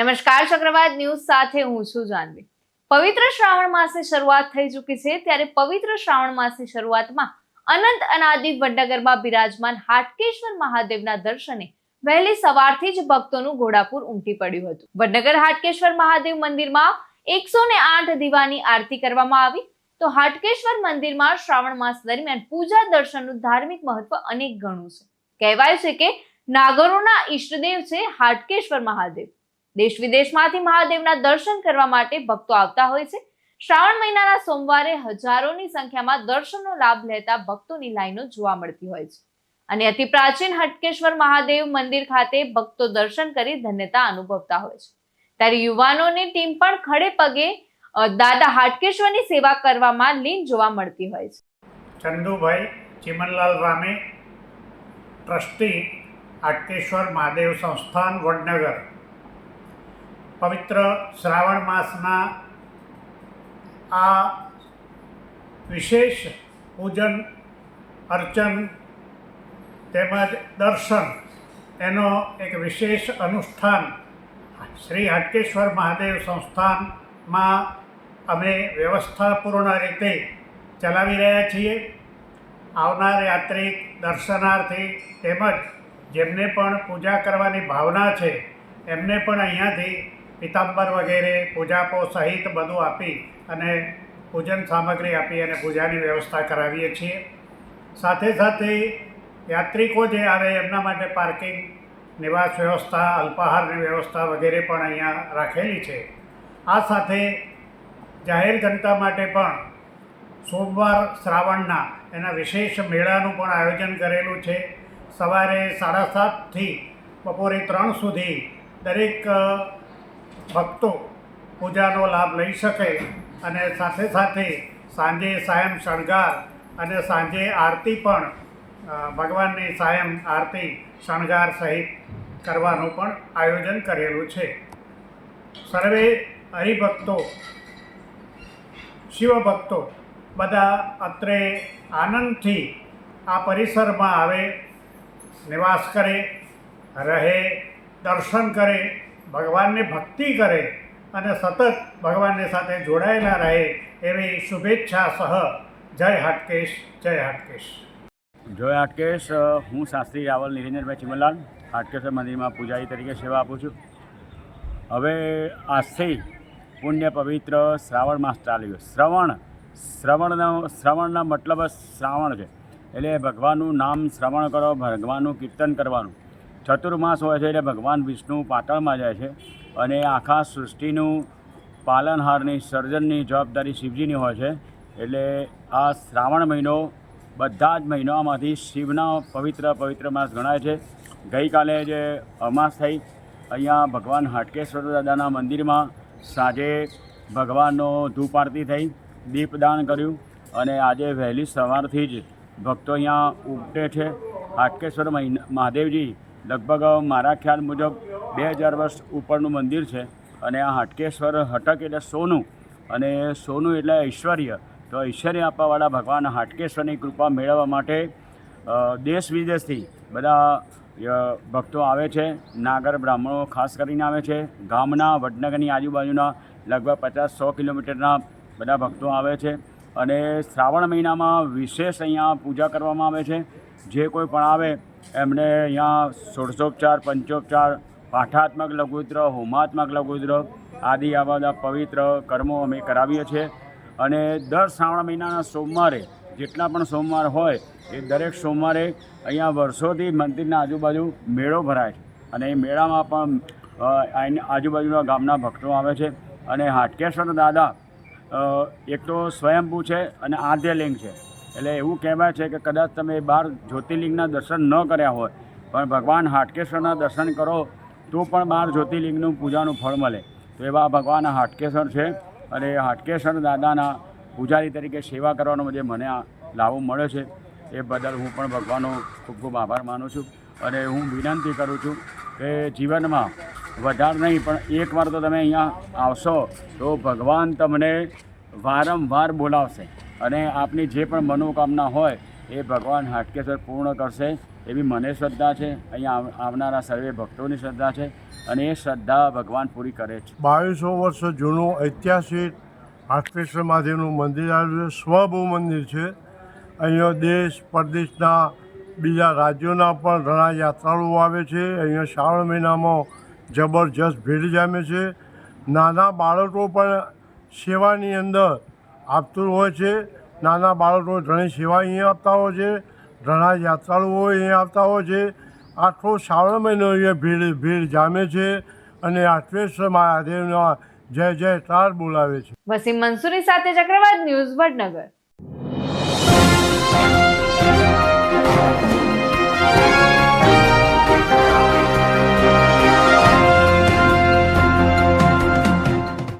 નમસ્કાર, ચક્રવાત ન્યૂઝ સાથે હું છું જાનવી. પવિત્ર શ્રાવણ માસની શરૂઆત થઈ ચૂકી છે, ત્યારે પવિત્ર શ્રાવણ માસની શરૂઆતમાં અનંત અનાદિ વડનગરમાં બિરાજમાન હાટકેશ્વર મહાદેવના દર્શને વહેલી સવારથી જ ભક્તોનું ઘોડાપુર ઉમટી પડ્યું હતું. વડનગર હાટકેશ્વર મહાદેવ મંદિરમાં એકસો ને આઠ દીવાની આરતી કરવામાં આવી. તો હાટકેશ્વર મંદિરમાં શ્રાવણ માસ દરમિયાન પૂજા દર્શનનું ધાર્મિક મહત્વ અનેક ગણું છે. કહેવાય છે કે નાગરોના ઈષ્ટદેવ છે હાટકેશ્વર મહાદેવ. દેશ વિદેશમાંથી મહાદેવના દર્શન કરવા માટે ભક્તો આવતા હોય છે. શ્રાવણ મહિનાના સોમવારે હજારોની સંખ્યામાં દર્શનનો લાભ લેતા ભક્તોની લાઈનો જોવા મળતી હોય છે. અને અતિ પ્રાચીન હટકેશ્વર મહાદેવ મંદિર ખાતે ભક્તો દર્શન કરી ધન્યતા અનુભવતા હોય છે. ત્યારે યુવાનોની ટીમ પણ ખડે પગે દાદા હાટકેશ્વરની સેવા કરવામાં લીન જોવા મળતી હોય છે. ચંદુભાઈ ચિમનલાલ રામે ટ્રસ્ટી હાટકેશ્વર મહાદેવ સંસ્થાન વડનગર પવિત્ર શ્રાવણ માસના આ વિશેષ પૂજન, અર્ચન તેમજ દર્શન એનો એક વિશેષ અનુષ્ઠાન શ્રી હાટકેશ્વર મહાદેવ સંસ્થાનમાં અમે વ્યવસ્થાપૂર્ણ રીતે ચલાવી રહ્યા છીએ. આવનાર યાત્રિક, દર્શનાર્થી તેમજ જેમને પણ પૂજા કરવાની ભાવના છે, એમને પણ અહીંયાથી પિતાંબર વગેરે પૂજાપો સહિત બધું આપી અને પૂજન સામગ્રી આપી અને પૂજાની વ્યવસ્થા કરાવીએ છીએ. સાથે સાથે યાત્રિકો જે આવે એમના માટે પાર્કિંગ, નિવાસ વ્યવસ્થા, અલ્પાહારની વ્યવસ્થા વગેરે પણ અહીંયા રાખેલી છે. આ સાથે જાહેર જનતા માટે પણ સોમવાર શ્રાવણના એના વિશેષ મેળાનું પણ આયોજન કરેલું છે. સવારે સાડા સાતથી બપોરે ત્રણ સુધી દરેક ભક્તો પૂજાનો લાભ લઈ શકે અને સાથે સાથે સાંજે સાયમ શણગાર અને સાંજે આરતી પણ ભગવાનની સાયમ આરતી, શણગાર સહિત કરવાનું પણ આયોજન કરેલું છે. સર્વે હરિભક્તો, શિવભક્તો બધા અત્રે આનંદથી આ પરિસરમાં આવે, નિવાસ કરે, રહે, દર્શન કરે ભગવાનની ભક્તિ કરે અને સતત ભગવાનની સાથે જોડાયેલા રહે એવી શુભેચ્છા સહ. જય હાટકેશ જય હાટકેશ. જય હાટકેશ. હું શાસ્ત્રી રાવલ નિરંજનભાઈ ચિમલાલ, હાટકેશ્વર મંદિરમાં પૂજારી તરીકે સેવા આપું છું. હવે આજથી પુણ્ય પવિત્ર શ્રાવણ માસ ચાલ્યું શ્રવણ, શ્રવણનો, શ્રવણના મતલબ શ્રાવણ છે. એટલે ભગવાનનું નામ શ્રવણ કરો, ભગવાનનું કીર્તન કરવાનું. ચતુર્માસ હોય છે એટલે ભગવાન વિષ્ણુ પાતાળમાં જાય છે અને આખા સૃષ્ટિનું પાલનહારની સર્જનની જવાબદારી શિવજીની હોય છે. એટલે આ શ્રાવણ મહિનો બધા જ મહિનામાંથી શિવના પવિત્ર પવિત્ર માસ ગણાય છે. ગઈકાલે જે અમાસ થઈ, અહીંયા ભગવાન હાટકેશ્વર દાદાના મંદિરમાં સાંજે ભગવાનનો ધૂપ આરતી થઈ, દીપદાન કર્યું અને આજે વહેલી સવારથી જ ભક્તો અહીંયા ઉપટે છે. હાટકેશ્વર મહાદેવજી લગભગ મારા ખ્યાલ મુજબ બે હજાર વર્ષ ઉપરનું મંદિર છે અને આ હાટકેશ્વર હટક એટલે સોનું અને સોનું એટલે ઐશ્વર્ય. તો ઐશ્વર્ય આપવાવાળા ભગવાન હાટકેશ્વરની કૃપા મેળવવા માટે દેશ વિદેશથી બધા ભક્તો આવે છે. નાગર બ્રાહ્મણો ખાસ કરીને આવે છે. ગામના, વડનગરની આજુબાજુના લગભગ પચાસ સો કિલોમીટરના બધા ભક્તો આવે છે. અને શ્રાવણ મહિનામાં વિશેષ અહીંયા પૂજા કરવામાં આવે છે. જે કોઈ પણ આવે, એમને અહીંયા ષોડશોપચાર, પંચોપચાર, પાઠાત્મક લઘુદ્ર હોમાત્મક લઘુદ્ર આદિ આવા બધા પવિત્ર કર્મો અમે કરાવીએ છીએ. અને દર શ્રાવણ મહિનાના સોમવારે, જેટલા પણ સોમવાર હોય, એ દરેક સોમવારે અહીંયા વર્ષોથી મંદિરના આજુબાજુ મેળો ભરાય છે. અને એ મેળામાં પણ આજુબાજુના ગામના ભક્તો આવે છે. અને હાટકેશ્વર દાદા એક તો સ્વયંભૂ છે અને આદ્યલિંગ છે. એટલે એવું કહેવાય છે કે કદાચ તમે બાર જ્યોતિર્લિંગના દર્શન ન કર્યા હોય, પણ ભગવાન હાટકેશ્વરના દર્શન કરો, તો પણ બાર જ્યોતિર્લિંગનું પૂજાનું ફળ મળે. તો એવા ભગવાન હાટકેશ્વર છે અને હાટકેશ્વર દાદાના પૂજારી તરીકે સેવા કરવાનો જે મને આ લાભો મળ્યો છે, એ બદલ હું પણ ભગવાનનો ખૂબ ખૂબ આભાર માનું છું અને હું વિનંતી કરું છું કે જીવનમાં વધારે નહીં, પણ એકવાર તો તમે અહીંયા આવશો, તો ભગવાન તમને વારંવાર બોલાવશે. અને આપની જે પણ મનોકામના હોય, એ ભગવાન હાટકેશ્વર પૂર્ણ કરશે. એવી મને શ્રદ્ધા છે. અહીંયા આવનારા સર્વે ભક્તોની શ્રદ્ધા છે અને એ શ્રદ્ધા ભગવાન પૂરી કરે છે. બાવીસો વર્ષ જૂનું ઐતિહાસિક હાટકેશ્વર મહાદેવનું મંદિર આવેલું છે. સ્વભૂ મંદિર છે. અહીંયા દેશ પરદેશના બીજા રાજ્યોના પણ ઘણા યાત્રાળુઓ આવે છે. અહીંયા શ્રાવણ મહિનામાં જબરજસ્ત ભીડ જામે છે. નાના બાળકો પણ સેવાની અંદર આપતું હોય છે. નાના બાળકો ઘણી સેવા અહીંયા આપતા હોય છે. ઘણા યાત્રાળુઓ અહીંયા આવતા હોય છે. આખો શ્રાવણ મહિનો અહીંયા ભીડ ભીડ જામે છે અને આઠવેશ્વર મહાદેવના જય જય, તાર બોલાવે છે. વસીમ મંસૂરી સાથે ચક્રવાત ન્યૂઝ વડનગર.